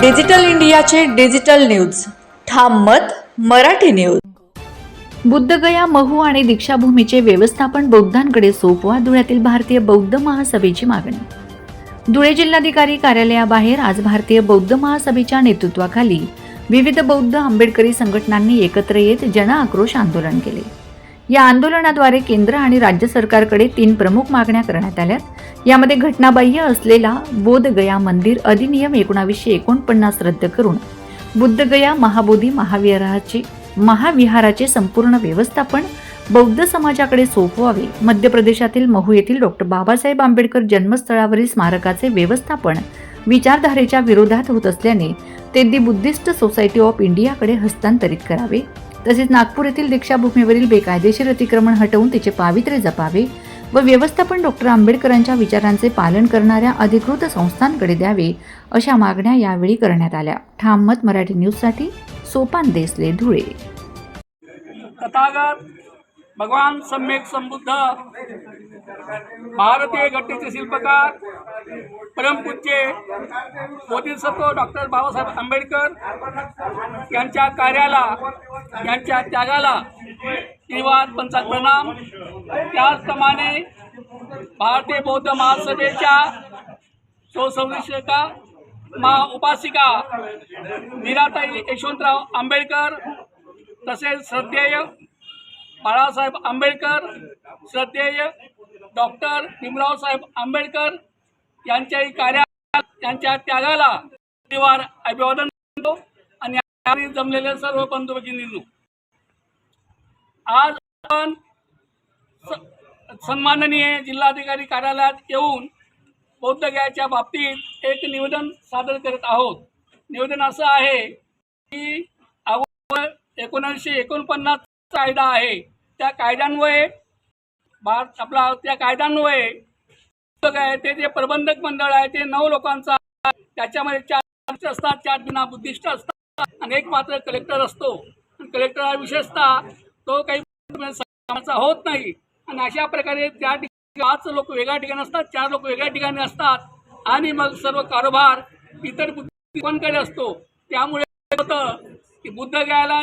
Digital इंडियाचे digital news. ठाम मत मराठी न्यूज. बुद्धगया महू आणि दीक्षाभूमीचे व्यवस्थापन बौद्धांकडे सोपवा धुळ्यातील भारतीय बौद्ध महासभेची मागणी. धुळे जिल्हाधिकारी कार्यालयाबाहेर आज भारतीय बौद्ध महासभेच्या नेतृत्वाखाली विविध बौद्ध आंबेडकरी संघटनांनी एकत्र येत जन आक्रोश आंदोलन केले. या आंदोलनाद्वारे केंद्र आणि राज्य सरकारकडे तीन प्रमुख मागण्या करण्यात आल्यात यामध्ये घटनाबाह्य असलेला बोधगया मंदिर अधिनियम एकोणावीसशे एकोणपन्नास रद्द करून बुद्धगया महाबोधी महाविहाराचे महाविहाराचे संपूर्ण व्यवस्थापन बौद्ध समाजाकडे सोपवावे. मध्य प्रदेशातील महू येथील डॉक्टर बाबासाहेब आंबेडकर जन्मस्थळावरील स्मारकाचे व्यवस्थापन विचारधारेच्या विरोधात होत असल्याने ते दी बुद्धिस्ट सोसायटी ऑफ इंडियाकडे हस्तांतरित करावे. तसेच नागपूर येथील दीक्षाभूमीवरील बेकायदेशीर अतिक्रमण हटवून तिचे पावित्र्य जपावे व व्यवस्थापन डॉक्टर आंबेडकरांच्या विचारांचे पालन करणाऱ्या अधिकृत संस्थांकडे द्यावे अशा मागण्या यावेळी करण्यात आल्या. ठाम मत मराठी न्यूजसाठी सोपान देसले धुळे. तथागत भगवान सम्यक संबुद्ध भारतीय घटनेचे शिल्पकार परमपूज्य बोधिसत्व डॉक्टर बाबासाहेब आंबेडकर यांच्या कार्याला यांच्या त्यागाला श्रीवाद पंचात प्रणाम. त्याचप्रमाणे भारतीय बौद्ध महासभेच्या सुसंरक्षका मा उपासिका निराताई यशवंतराव आंबेडकर तसेच श्रद्धेय बाळासाहेब आंबेडकर श्रद्धेय डॉक्टर भीमरावसाहेब आंबेडकर यांच्याही कार्या त्यांच्या त्यागाला परिवार अभिवादन करतो. आणि सर्व बंधू भगिनींनो आज आपण सन्माननीय जिल्हाधिकारी कार्यालयात येऊन बौद्ध गयाच्या बाबतीत एक निवेदन सादर करत आहोत. निवेदन असं आहे की अगोदर एकोणीसशे एकोणपन्नास कायदा आहे. त्या कायद्यान्वये भारत आपला त्या कायद्यान्वये बौद्ध ते जे प्रबंधक मंडळ आहे ते नऊ लोकांचा त्याच्यामध्ये चार असतात चार बिना बुद्धिस्ट असतात. अनेक मात्र कलेक्टर असतो. कलेक्टर हा विशेषतः तो काही होत नाही. आणि अशा प्रकारे त्या ठिकाणी पाच लोक वेगळ्या ठिकाणी असतात चार लोक वेगळ्या ठिकाणी असतात. आणि मग सर्व कारभार इतर बुद्धिस्टांकडे असतो. त्यामुळे होतं की बुद्ध घ्यायला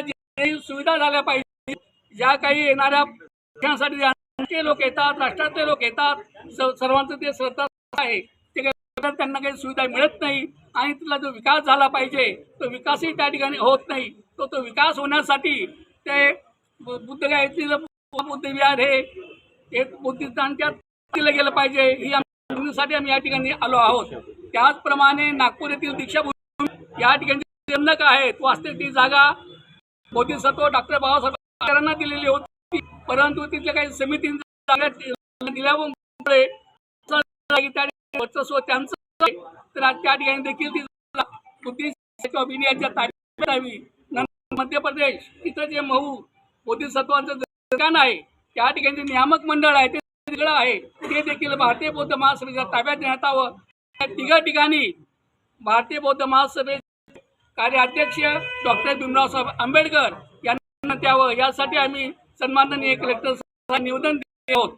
सुविधा झाल्या पाहिजे ज्या काही येणाऱ्या राष्ट्रीय लोक येतात राष्ट्रातले लोक येतात सर्वांचं ते श्रद्धा आहे. ते काही त्यांना काही सुविधा मिळत नाही. आणि तिथला जो विकास झाला पाहिजे तो विकासही त्या ठिकाणी होत नाही. तो तो विकास होण्यासाठी ते बु- बुद्धविहार विहार हे एक बुद्धिस्तांच्या दिलं गेलं पाहिजे. ही आमच्यासाठी आम्ही या ठिकाणी आलो आहोत. त्याचप्रमाणे नागपूर येथील दीक्षाभूमी या ठिकाणी जन्नक आहेत. वास्तविक ती जागा बोधिसत्व डॉक्टर बाबासाहेब आंबेडकरांना दिलेली होती. परंतु तिथल्या काही समितींच्या जागा दिल्यामुळे त्या वर्चस्व त्यांचं तर आज त्या ठिकाणी देखील ती जागा बुद्धिस्ट ऑफ इंडियाच्या ताब्यात नंतर मध्य प्रदेश तिथं जे मऊ बोधिसत्वांचं ठिकाण आहे त्या ठिकाणी जे नियामक मंडळ आहे ते वेगळं आहे. ते देखील भारतीय बौद्ध महासभेच्या ताब्यात देण्यात यावं त्या तिघा ठिकाणी भारतीय बौद्ध महासभेचे कार्याध्यक्ष डॉक्टर भीमरावसाहेब आंबेडकर यांना द्यावं यासाठी आम्ही सन्माननीय कलेक्टर निवेदन दिले आहोत